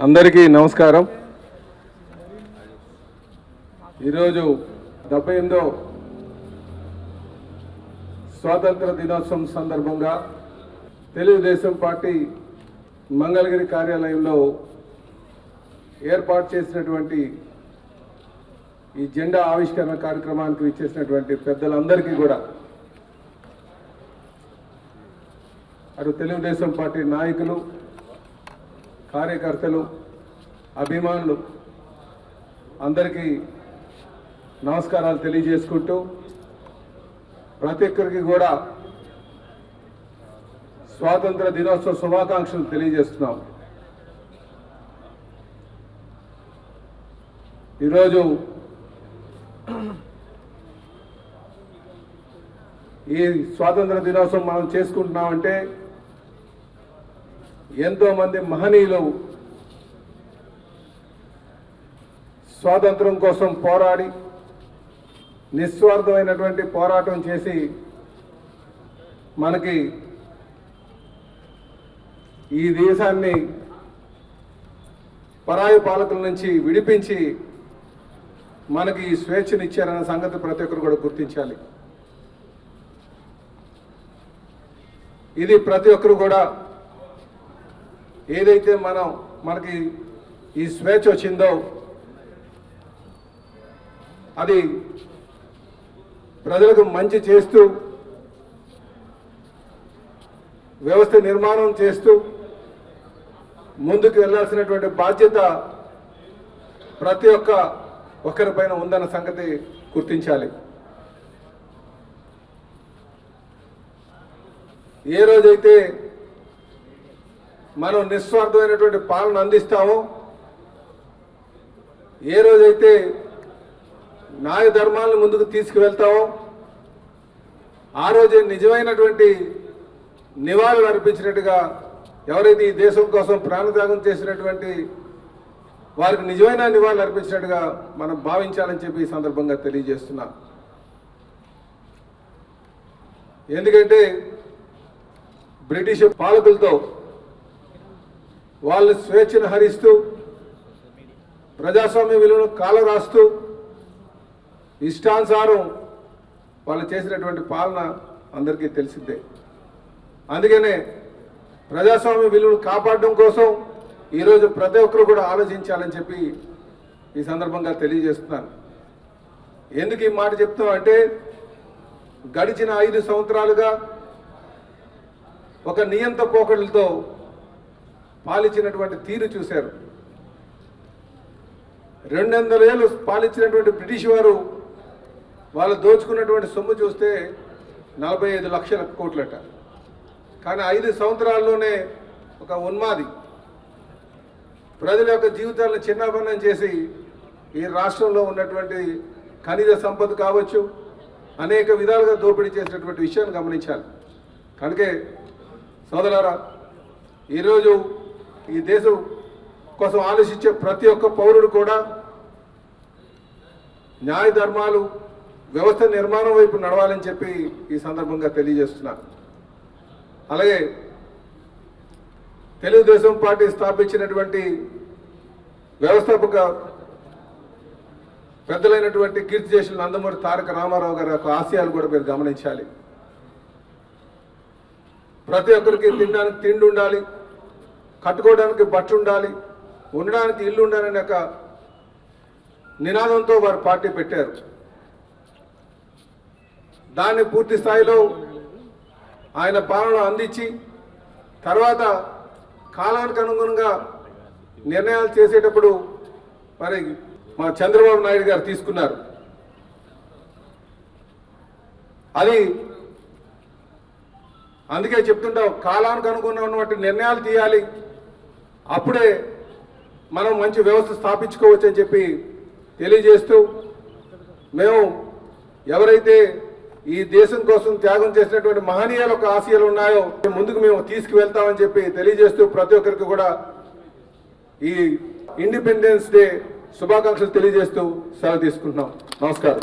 అందరికీ నమస్కారం. ఈరోజు డెబ్బై ఎనిమిదో స్వాతంత్ర దినోత్సవం సందర్భంగా తెలుగుదేశం పార్టీ మంగళగిరి కార్యాలయంలో ఏర్పాటు చేసినటువంటి ఈ జెండా ఆవిష్కరణ కార్యక్రమానికి ఇచ్చేసినటువంటి పెద్దలందరికీ కూడా అటు తెలుగుదేశం పార్టీ నాయకులు కార్యకర్తలు అభిమానులు అందరికీ నమస్కారాలు తెలియజేసుకుంటూ ప్రతి ఒక్కరికి కూడా స్వాతంత్ర దినోత్సవ శుభాకాంక్షలు తెలియజేస్తున్నాం. ఈరోజు ఈ స్వాతంత్ర దినోత్సవం మనం చేసుకుంటున్నామంటే ఎంతో మంది మహనీయులు స్వాతంత్రం కోసం పోరాడి నిస్వార్థమైనటువంటి పోరాటం చేసి మనకి ఈ దేశాన్ని పరాయి పాలకుల నుంచి విడిపించి మనకి ఈ స్వేచ్ఛనిచ్చారన్న సంగతి ప్రతి ఒక్కరు కూడా గుర్తించాలి. ఇది ప్రతి ఒక్కరు కూడా ఏదైతే మనం మనకి ఈ స్వేచ్ఛ వచ్చిందో అది ప్రజలకు మంచి చేస్తూ వ్యవస్థ నిర్మాణం చేస్తూ ముందుకు వెళ్ళాల్సినటువంటి బాధ్యత ప్రతి ఒక్క ఒక్కరిపైన ఉందన్న సంగతి గుర్తించాలి. ఏ రోజైతే మనం నిస్వార్థమైనటువంటి పాలన అందిస్తామో. ఏ రోజైతే న్యాయ ధర్మాలను ముందుకు తీసుకువెళ్తామో ఆ రోజే నిజమైనటువంటి నివాళులు అర్పించినట్టుగా ఎవరైతే ఈ దేశం కోసం ప్రాణత్యాగం చేసినటువంటి వారికి నిజమైన నివాళులు అర్పించినట్టుగా మనం భావించాలని చెప్పి ఈ సందర్భంగా తెలియజేస్తున్నా. ఎందుకంటే బ్రిటిష్ పాలకులతో వాళ్ళు స్వేచ్ఛను హరిస్తూ ప్రజాస్వామ్య విలువను కాలరాస్తూ ఇష్టానుసారం వాళ్ళు చేసినటువంటి పాలన అందరికీ తెలిసిందే. అందుకనే ప్రజాస్వామ్య విలువను కాపాడడం కోసం ఈరోజు ప్రతి ఒక్కరు కూడా ఆలోచించాలని చెప్పి ఈ సందర్భంగా తెలియజేస్తున్నాను. ఎందుకు ఈ మాట చెప్తాం అంటే గడిచిన ఐదు సంవత్సరాలుగా ఒక నియంత పోకడలతో పాలించినటువంటి తీరు చూశారు. రెండు వందల ఏళ్ళు పాలించినటువంటి బ్రిటిష్ వారు వాళ్ళు దోచుకున్నటువంటి సొమ్ము చూస్తే నలభై ఐదు లక్షల కోట్లట. కానీ ఐదు సంవత్సరాల్లోనే ఒక ఉన్మాది ప్రజల యొక్క జీవితాలను చిన్నాభిన్నం చేసి ఈ రాష్ట్రంలో ఉన్నటువంటి ఖనిజ సంపద కావచ్చు అనేక విధాలుగా దోపిడీ చేసినటువంటి విషయాన్ని గమనించాలి. కనుకే సోదరారా ఈరోజు ఈ దేశం కోసం ఆలోచించే ప్రతి ఒక్క పౌరుడు కూడా న్యాయ ధర్మాలు వ్యవస్థ నిర్మాణం వైపు నడవాలని చెప్పి ఈ సందర్భంగా తెలియజేస్తున్నా. అలాగే తెలుగుదేశం పార్టీ స్థాపించినటువంటి వ్యవస్థాపక పెద్దలైనటువంటి కీర్తి చేసిన నందమూరి తారక రామారావు గారి యొక్క ఆశయాలు కూడా మీరు గమనించాలి. ప్రతి ఒక్కరికి తినడానికి తిండి ఉండాలి. కట్టుకోవడానికి బట్ట ఉండాలి ఉండడానికి ఇల్లు ఉండాలనే ఒక నినాదంతో వారు పార్టీ పెట్టారు. దాన్ని పూర్తి స్థాయిలో ఆయన పాలన అందించి తర్వాత కాలానికి అనుగుణంగా నిర్ణయాలు చేసేటప్పుడు మరి మా చంద్రబాబు నాయుడు గారు తీసుకున్నారు. అది అందుకే చెప్తుంటాం కాలానికి అనుగుణమైనటువంటి నిర్ణయాలు తీయాలి. అప్పుడే మనం మంచి వ్యవస్థ స్థాపించుకోవచ్చు అని చెప్పి తెలియజేస్తూ మేము ఎవరైతే ఈ దేశం కోసం త్యాగం చేసినటువంటి మహనీయాల యొక్క ఆశయాలు ఉన్నాయో ముందుకు మేము తీసుకువెళ్తామని చెప్పి తెలియజేస్తూ ప్రతి ఒక్కరికి కూడా ఈ ఇండిపెండెన్స్ డే శుభాకాంక్షలు తెలియజేస్తూ సెలవు తీసుకుంటున్నాం. నమస్కారం.